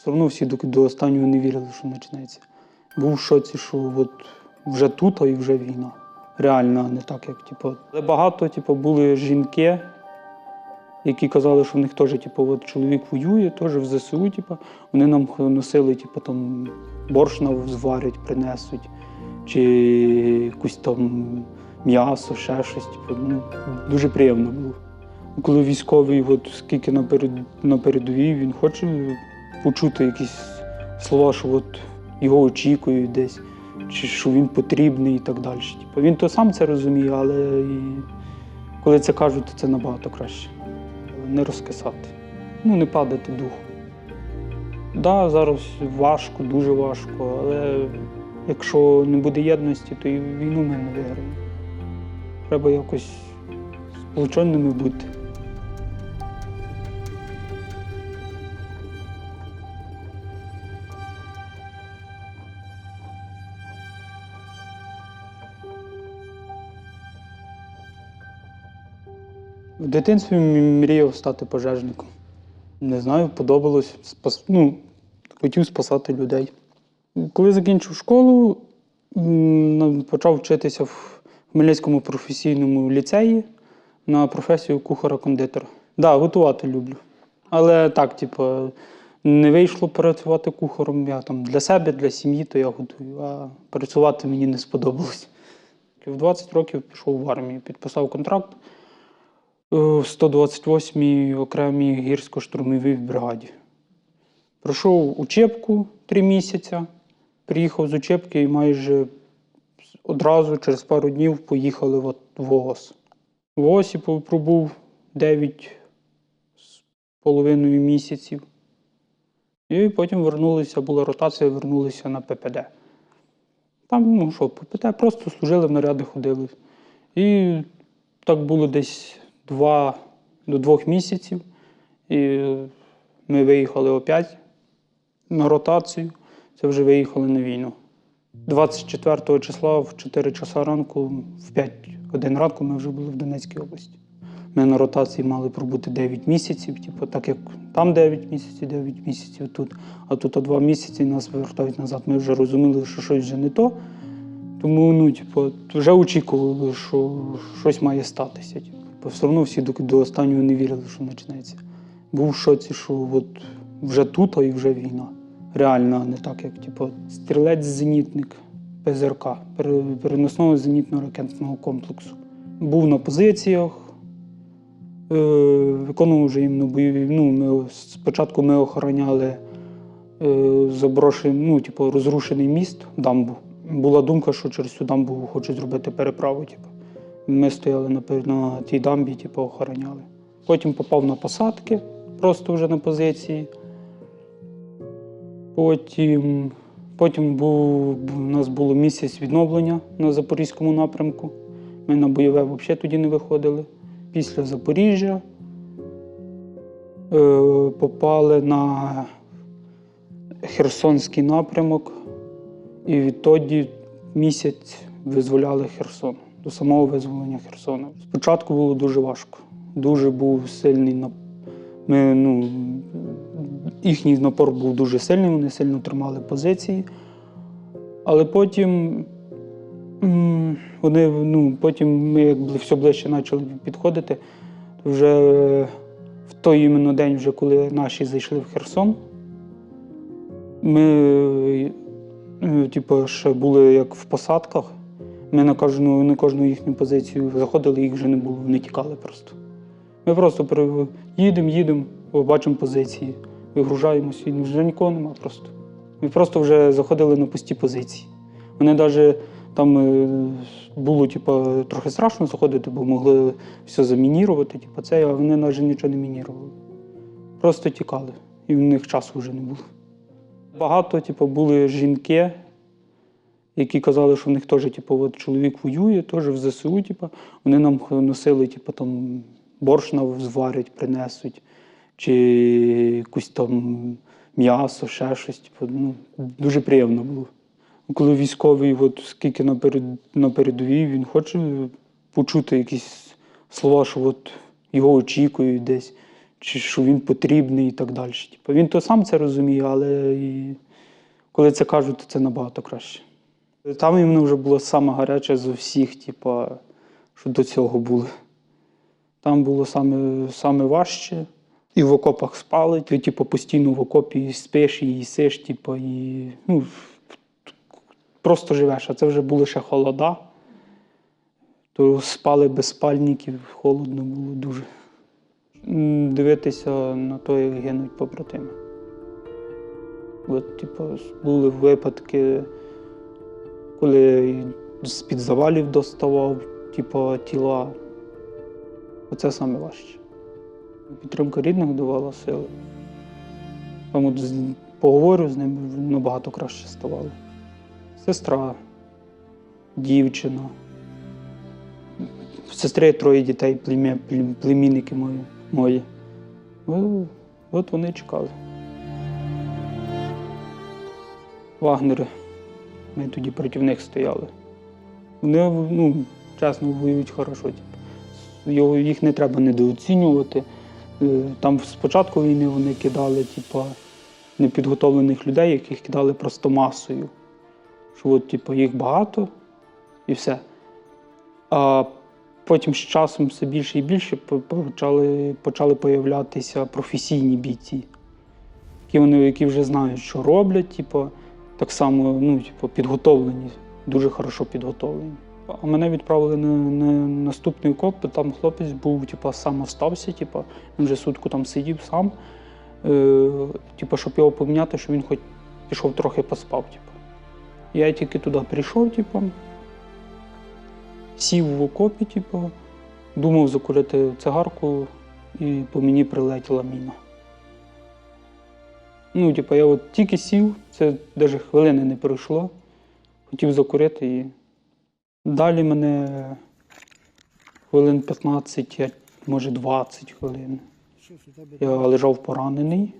Все одно всі до, до останнього не вірили, що почнеться. Був в шоці, що от вже тут, а і вже війна. Реально, не так, як типу. Але багато, типу, були жінки, які казали, що в них теж, типу, от чоловік воює, теж в ЗСУ, типу, вони нам носили, типу, там борщ нам зварять, принесуть, чи якусь там м'ясо, ще щось. Типу, ну, дуже приємно було. Коли військовий, от скільки на, передовій, він хоче почути якісь слова, що от його очікують десь, чи що він потрібний і так далі. Типу, він то сам це розуміє, але і коли це кажуть, то це набагато краще. Не розкисати, ну не падати духом. Так, да, зараз важко, дуже важко, але якщо не буде єдності, то і війну ми не виграємо. Треба якось сполученими бути. В дитинстві мріяв стати пожежником. Не знаю, подобалось. Спас... Ну, хотів спасати людей. Коли закінчив школу, почав вчитися в Хмельницькому професійному ліцеї на професію кухара-кондитера. Так, да, готувати люблю. Але так, типу, не вийшло працювати кухаром. Я там для себе, для сім'ї, то я готую, а працювати мені не сподобалось. В 20 років пішов в армію, підписав контракт в 128-й окремій гірсько-штурмовій бригаді. Пройшов учебку три місяці, приїхав з учебки і майже одразу через пару днів поїхали в, в ООС. В ООСі пробув 9 з половиною місяців. І потім вернулися, була ротація, вернулися на ППД. Там, ну що, ППД просто служили в наряди, ходили. І так було десь два до двох місяців. І ми виїхали опять на ротацію. Це вже виїхали на війну. 24 числа в 4 часа ранку, в 5 годин ранку ми вже були в Донецькій області. Ми на ротації мали пробути 9 місяців, типу, так як там 9 місяців, 9 місяців тут, а тут 2 місяці нас повертають назад. Ми вже розуміли, що щось вже не то. Тому ну, типу, вже очікували, що щось має статися. Бо все одно всі до, до останнього не вірили, що почнеться. Був в шоці, що от вже тут, а і вже війна. Реально, не так, як типу, стрілець-зенітник ПЗРК, переносного зенітно-ракетного комплексу. Був на позиціях, е, виконував вже іменно бойові. Ну, ми, спочатку ми охороняли е, заброшений, ну, типу, розрушений міст, дамбу. Була думка, що через цю дамбу хочуть зробити переправу. Типу. Ми стояли на, тій дамбі, типу, охороняли. Потім попав на посадки, просто вже на позиції. Потім, потім був, у нас було місяць відновлення на Запорізькому напрямку. Ми на бойове взагалі тоді не виходили. Після Запоріжжя е, попали на Херсонський напрямок, і відтоді місяць визволяли Херсон до самого визволення Херсона. Спочатку було дуже важко. Дуже був сильний нап... Ми, ну, їхній напор був дуже сильний, вони сильно тримали позиції. Але потім вони, ну, потім ми якби все ближче почали підходити. Вже в той іменно день, вже коли наші зайшли в Херсон, ми е, типу, ще були як в посадках. Ми на кожну, на кожну їхню позицію заходили, їх вже не було, вони тікали просто. Ми просто їдемо, їдемо, бачимо позиції, вигружаємося, і вже нікого нема просто. Ми просто вже заходили на пусті позиції. Вони навіть там е, було типу, трохи страшно заходити, бо могли все замінірувати, типу, це, а вони навіть нічого не мінірували. Просто тікали, і в них часу вже не було. Багато типу, були жінки, які казали, що в них теж типу, от чоловік воює, теж в ЗСУ, типу, вони нам носили, типу, там, борщ нам зварять, принесуть, чи якусь там м'ясо, ще щось. Типу, ну, дуже приємно було. Коли військовий, от скільки на, перед, передовій, він хоче почути якісь слова, що от його очікують десь, чи що він потрібний і так далі. Типу, він то сам це розуміє, але і коли це кажуть, то це набагато краще. Там іменно вже було саме гаряче з усіх, типу, що до цього були. Там було саме, саме важче. І в окопах спали, ти типу, постійно в окопі спиш, і їсиш, типу, і ну, просто живеш. А це вже були ще холода. То спали без спальників, холодно було дуже. Дивитися на те, як гинуть побратими. От, типу, були випадки, коли з-під завалів доставав, типу, тіла. Оце саме важче. Підтримка рідних давала сили. З- поговорю з ними набагато краще ставало. Сестра, дівчина. Сестри троє дітей, плем'я- племінники мої. мої. От вони чекали. Вагнери. Ми тоді проти них стояли. Вони, ну, чесно, воюють хорошо. Типу. Його, їх не треба недооцінювати. Е, Там спочатку війни вони кидали, типу, непідготовлених людей, яких кидали просто масою. Що от, типу, їх багато і все. А потім з часом все більше і більше почали, почали появлятися професійні бійці, які, вони, які вже знають, що роблять, типу, так само ну, типу, підготовлені, дуже хорошо підготовлені. А мене відправили на, на наступний окоп, там хлопець був, типу, сам остався, типу, він вже сутку там сидів сам. Е, типу, щоб його поміняти, щоб він хоч пішов трохи поспав. Типу. Я тільки туди прийшов, типу, сів в окопі, типу, думав закурити цигарку, і по мені прилетіла міна. Ну, типу, я от тільки сів, це навіть хвилини не пройшло. Хотів закурити і. Далі мене хвилин 15, може 20 хвилин. Я лежав поранений.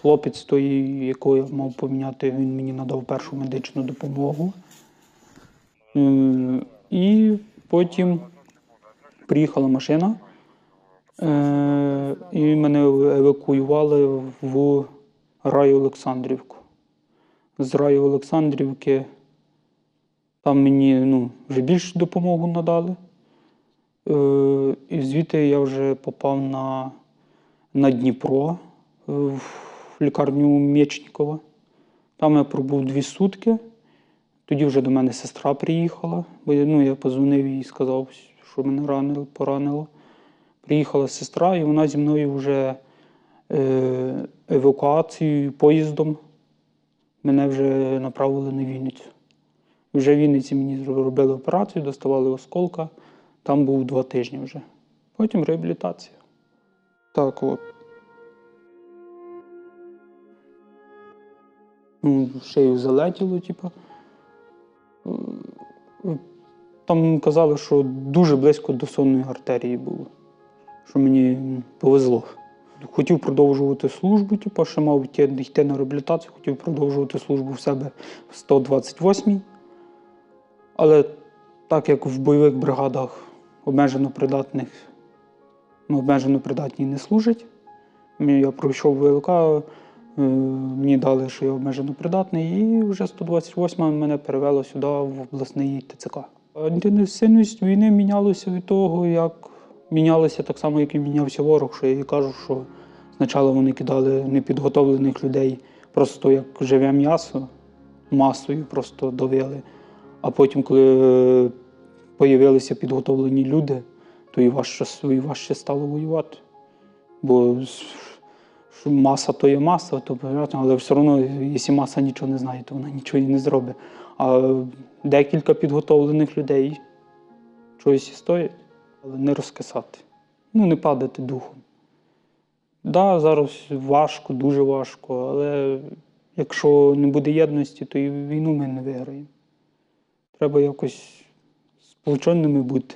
Хлопець той, якого я мав поміняти, він мені надав першу медичну допомогу. Е, І потім приїхала машина, е, і мене евакуювали в раю Олександрівку. З раю Олександрівки там мені ну, вже більшу допомогу надали. Е, і звідти я вже попав на, на Дніпро е, в лікарню Мєчнікова. Там я пробув дві сутки. Тоді вже до мене сестра приїхала, бо ну, я позвонив їй і сказав, що мене ранило, поранило. Приїхала сестра, і вона зі мною вже евакуацією, поїздом мене вже направили на Вінницю. Вже в Вінниці мені зробили операцію, доставали осколка. Там був два тижні вже. Потім реабілітація. Так от. Ну, шею залетіло, типу. Е, Там казали, що дуже близько до сонної артерії було. Що мені повезло. Хотів продовжувати службу, типу, ще мав йти, на реабілітацію, хотів продовжувати службу в себе в 128-й. Але так як в бойових бригадах обмежено придатних, ну, обмежено придатні не служать, я пройшов ВЛК, е, мені дали, що я обмежено придатний, і вже 128 мене перевело сюди в обласний ТЦК. Інтенсивність війни мінялася від того, як мінялося так само, як і мінявся ворог, що я і кажу, що спочатку вони кидали непідготовлених людей просто як живе м'ясо, масою просто давили. А потім, коли з'явилися підготовлені люди, то і важче, і важче стало воювати. Бо маса то є маса, то але все одно, якщо маса нічого не знає, то вона нічого і не зробить. А декілька підготовлених людей чогось і стоять, але не розкисати. Ну, не падати духом. Так, да, зараз важко, дуже важко, але якщо не буде єдності, то і війну ми не виграємо. Треба якось сполученими бути.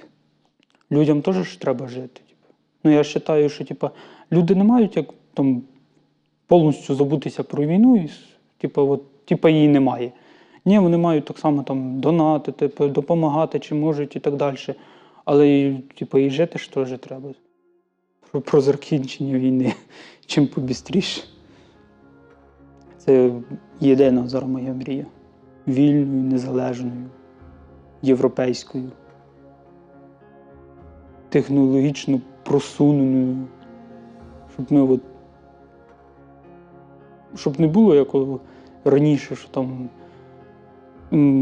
Людям теж треба жити. Типу. Ну, я вважаю, що типу, люди не мають як там повністю забутися про війну, і типу, от, типу, її немає. Ні, вони мають так само там донатити, п- допомагати чи можуть і так далі. Але типу, і жити ж теж треба. про, про закінчення війни чим побістріше. Це єдина зараз моя мрія. Вільною, незалежною, європейською, технологічно просуненою. Щоб ми от. Щоб не було як раніше, що там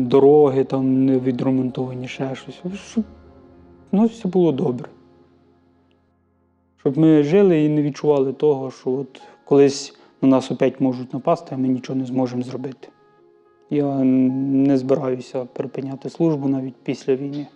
дороги там не відремонтовані, ще щось. Щоб у нас все було добре. Щоб ми жили і не відчували того, що от колись на нас опять можуть напасти, а ми нічого не зможемо зробити. Я не збираюся припиняти службу навіть після війни.